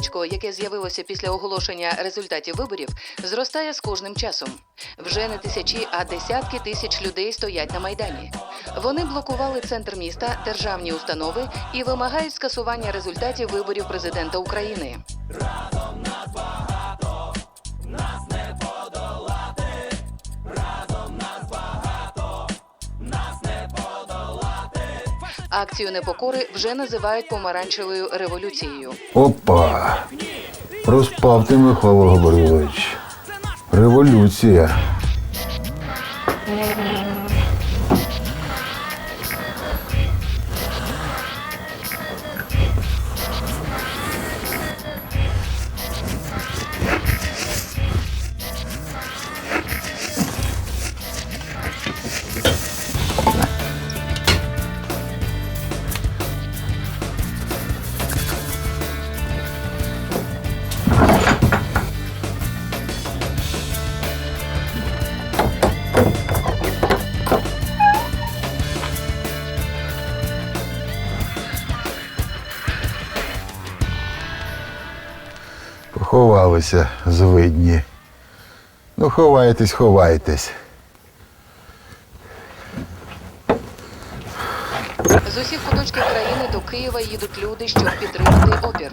містечко, яке з'явилося після оголошення результатів виборів, зростає з кожним часом. Вже не тисячі, а десятки тисяч людей стоять на майдані. Вони блокували центр міста, державні установи і вимагають скасування результатів виборів президента України. Акцію непокори вже називають помаранчевою революцією. Опа. Проспав ти, Михайло Габрилович. Революція. Поховалися звидні. Ну, ховайтесь, ховайтесь. З усіх куточків країни до Києва їдуть люди, щоб підтримати опір.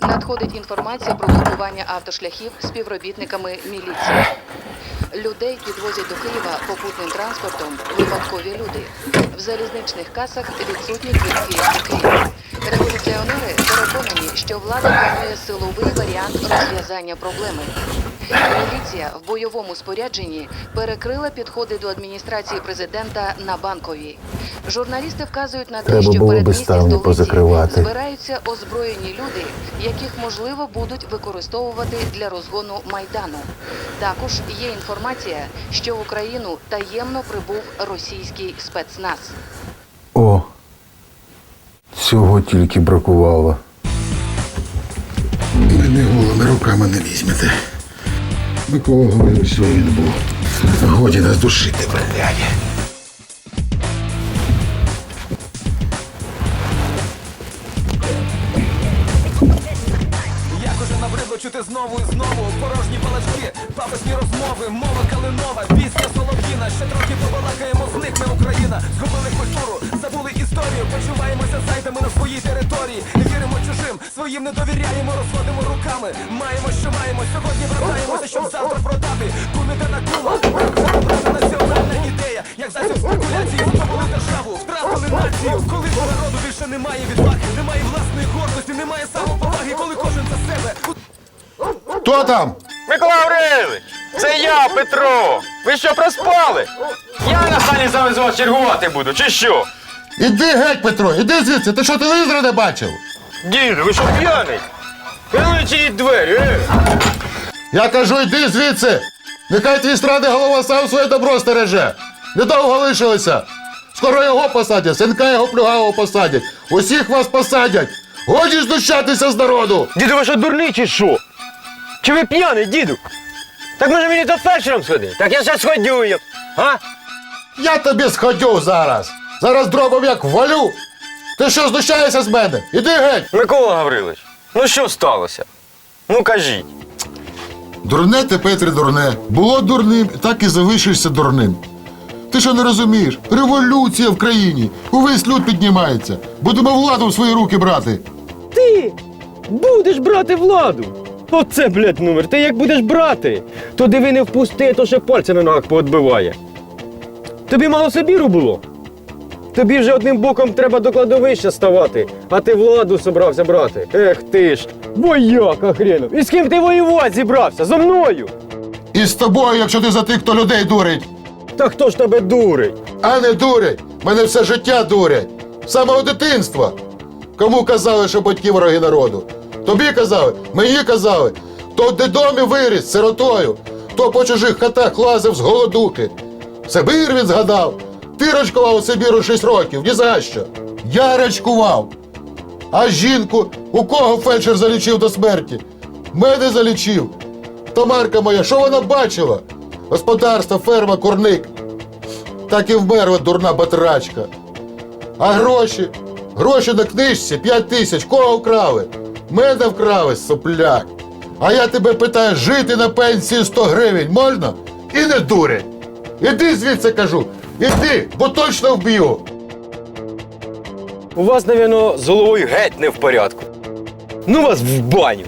Надходить інформація про блокування автошляхів співробітниками міліції. Людей підвозять до Києва попутним транспортом випадкові люди. В залізничних касах відсутні квитки у Київ. Революціонери переконані, що влада планує силовий варіант розв'язання проблеми. Міліція в бойовому спорядженні перекрила підходи до адміністрації президента на банковій. Журналісти вказують на те, Треба що було перед місті ставні столиці позакривати. збираються озброєні люди, яких можливо будуть використовувати для розгону майдану. Також є інформація, що в Україну таємно прибув російський спецназ. О, цього тільки бракувало. Мене голими руками не візьмете. Микола що він був. Годі нас душити, бляді. Чути знову і знову порожні балачки, пафосні розмови, мова калинова, пісня солов'їна. Ще трохи побалакаємо, зникне Україна. Згубили культуру, забули історію. Почуваємося зайдами на своїй території. Віримо чужим, своїм не довіряємо, розводимо руками. Маємо, що маємо. Сьогодні братаємося, щоб завтра продати. Кумите на кула, це національна ідея. Як засіб спекуляції, утопили державу, втратили націю. Коли народу більше немає відваги, немає власної гордості, немає самоповаги, Хто там? Микола Гаврилович, це я, Петро. Ви що проспали? Я на салі завезу вас чергувати буду, чи що? Іди геть, Петро, іди звідси. Ти що телевізора не бачив? Діду, ви що п'яний? Відчиніть двері, е! Я кажу, йди звідси. Нехай твій стради голова сам своє добро стереже. Недовго лишилося. Скоро його посадять, синка його плюгавого посадять. Усіх вас посадять. Годі знущатися з народу. Діду, ви що дурний чи що? Чи ви п'яний, діду? Так може мені до фельдшером сходити? Так я зараз ходю, я. А? Я тобі сходю зараз. Зараз дробом як валю. Ти що знущаєшся з мене? Іди геть. Микола Гаврилович, ну що сталося? Ну кажіть. Дурне ти, Петре, дурне. Було дурним, так і залишишся дурним. Ти що не розумієш? Революція в країні. Увесь люд піднімається. Будемо владу в свої руки брати. Ти будеш брати владу. Оце, блядь, номер. Ти як будеш брати? То диви не впусти, то ще пальця на ногах поотбиває. Тобі мало собіру було? Тобі вже одним боком треба до кладовища ставати, а ти владу собрався брати. Ех ти ж, бояка хренов. І з ким ти воювати зібрався? Зо мною? І з тобою, якщо ти за тих, хто людей дурить. Та хто ж тебе дурить? А не дурять. Мене все життя дурять. З самого дитинства. Кому казали, що батьки вороги народу? Тобі казали, мені казали. Хто в дедомі виріс сиротою, хто по чужих хатах лазив з голодухи. Сибір він згадав. Ти рачкував у Сибіру 6 років, ні за що. Я рачкував. А жінку, у кого фельдшер залічив до смерті? Мене залічив. Тамарка моя, що вона бачила? Господарство, ферма, курник. Так і вмерла дурна батрачка. А гроші? Гроші на книжці 5 тисяч. Кого вкрали? Мене вкрали, сопляк. А я тебе питаю, жити на пенсії 100 гривень можна? І не дурень. Іди звідси кажу. Іди, бо точно вб'ю. У вас, напевно, з головою геть не в порядку. Ну вас в баню.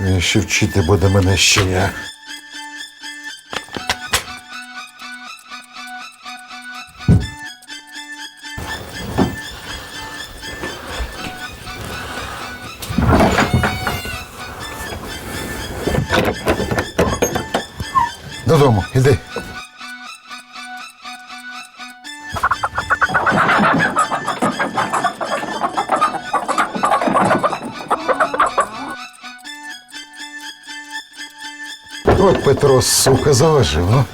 Він ще вчити буде мене ще я. Додому, іди. От Петро, сука, заложив, ну.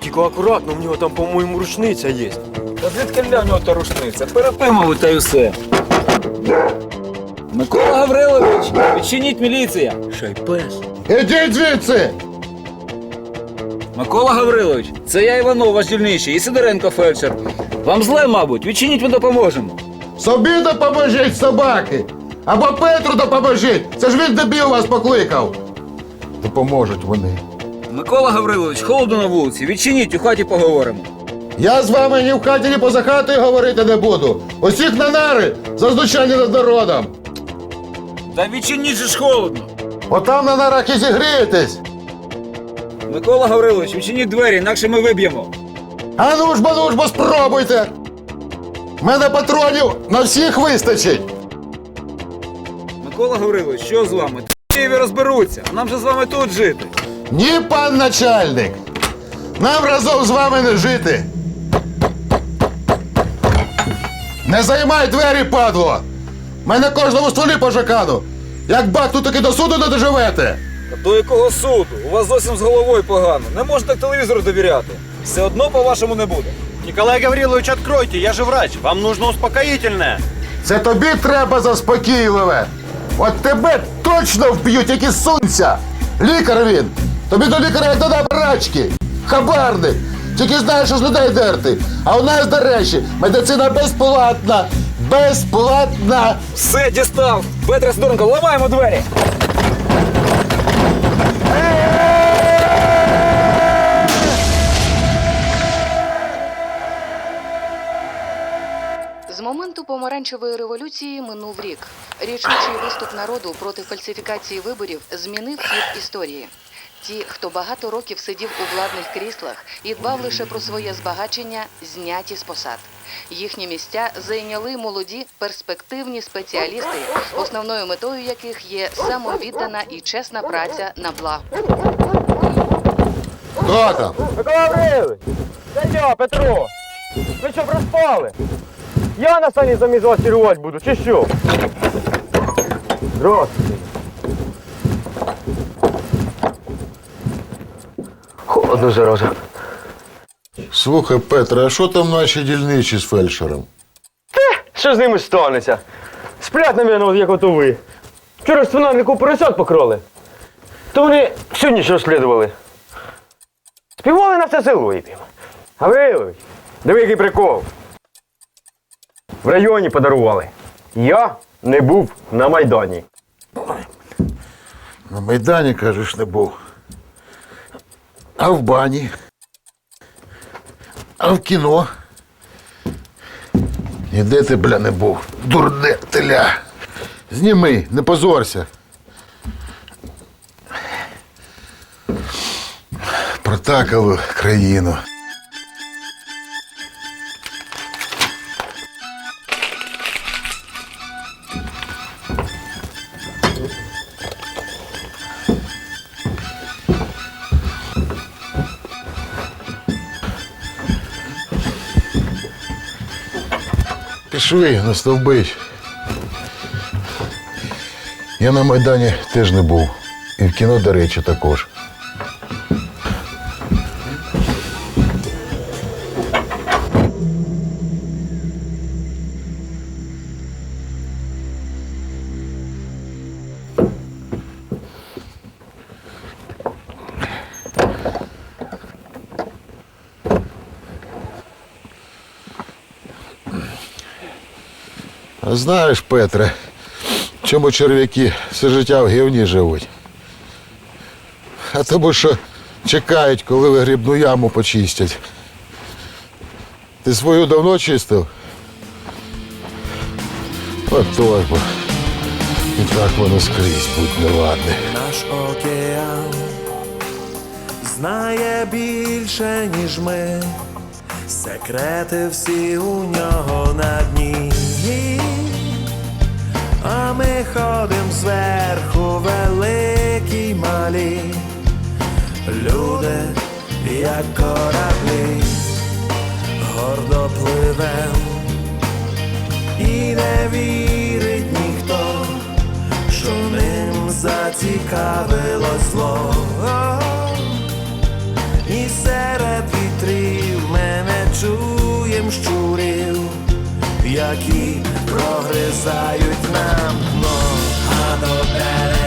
Тільки акуратно, в нього там, по-моєму, рушниця є. Звідки для нього та рушниця? Перепимали та й усе. Микола Гаврилович, відчиніть міліція. Шайпес. Ідіть звідси! Микола Гаврилович, це я Іванов, ваш дільничий, і Сидоренко фельдшер. Вам зле, мабуть, відчиніть, ми допоможемо. Собі допоможіть, собаки! Або Петру допоможіть! Це ж він дебіл вас покликав! Допоможуть вони. Микола Гаврилович, холодно на вулиці, відчиніть, у хаті поговоримо. Я з вами ні в хаті, ні поза хатою говорити не буду. Усіх на нари за знущання над народом. Та відчиніть же ж холодно. Отам на нарах і зігрієтесь. Микола Гаврилович, відчиніть двері, інакше ми виб'ємо. А ну ж бо, ну ж бо спробуйте. Мене патронів на всіх вистачить. Микола Гаврилович, що з вами? В Києві розберуться, а нам же з вами тут жити. Ні, пан начальник. Нам разом з вами не жити. Не займай двері, падло! Мене кожному столі по жакану. Як бахну, таки до суду не доживете. До якого суду? У вас зовсім з головою погано. Не можете телевізору довіряти. Все одно по-вашому не буде. Николай Гаврилович, откройте, я же врач. Вам нужно успокоительное. Це тобі треба заспокійливе. От тебе точно вб'ють, які сунься. Лікар він. Тобі до лікаря як до набрачки. Хабарник. Тільки знаєш, що з людей дерти. А у нас, до речі, медицина безплатна. Безплатна. Все, дістав! Петра Сидоренко, ламаємо двері! З моменту помаранчевої революції минув рік. Річучий виступ народу проти фальсифікації виборів змінив хід історії. Ті, хто багато років сидів у владних кріслах і дбав лише про своє збагачення, зняті з посад. Їхні місця зайняли молоді перспективні спеціалісти, основною метою яких є самовіддана і чесна праця на благо. Хто там? Микола Гаврилович! Це я, Петро! Ви що проспали? Я на сані замість вас чергувати буду, чи що? Здравствуйте. Холодно, зараза. Слухай, Петре, а що там наші дільничі з фельдшером? Що з ними станеться? Сплять, навіть, як ото ви. Вчора ж свинарнику поросят покроли. То вони всю ніч розслідували. Співали на все село їм. Гаврилович, диви, який прикол. В районі подарували. Я не був на Майдані. На Майдані, кажеш, не був. А в бані. А в кіно. Ніде ти, бля, не був. Дурне теля. Зніми, не позорся. Протакали країну. Пішли на стовбич. Я на Майдані теж не був. І в кіно, до речі, також. Знаєш, Петре, чому черв'яки все життя в гівні живуть? А тому що чекають, коли вигрібну яму почистять. Ти свою давно чистив? От бо. І так воно скрізь будь неладне. Наш океан знає більше, ніж ми. Секрети всі у нього на дні. А ми ходим зверху великі малі. Люди, як кораблі, гордо пливем. І не вірить ніхто що ним зацікавилось зло. І серед вітрів ми не чуєм щурів, які прогризають нам дно, а до берега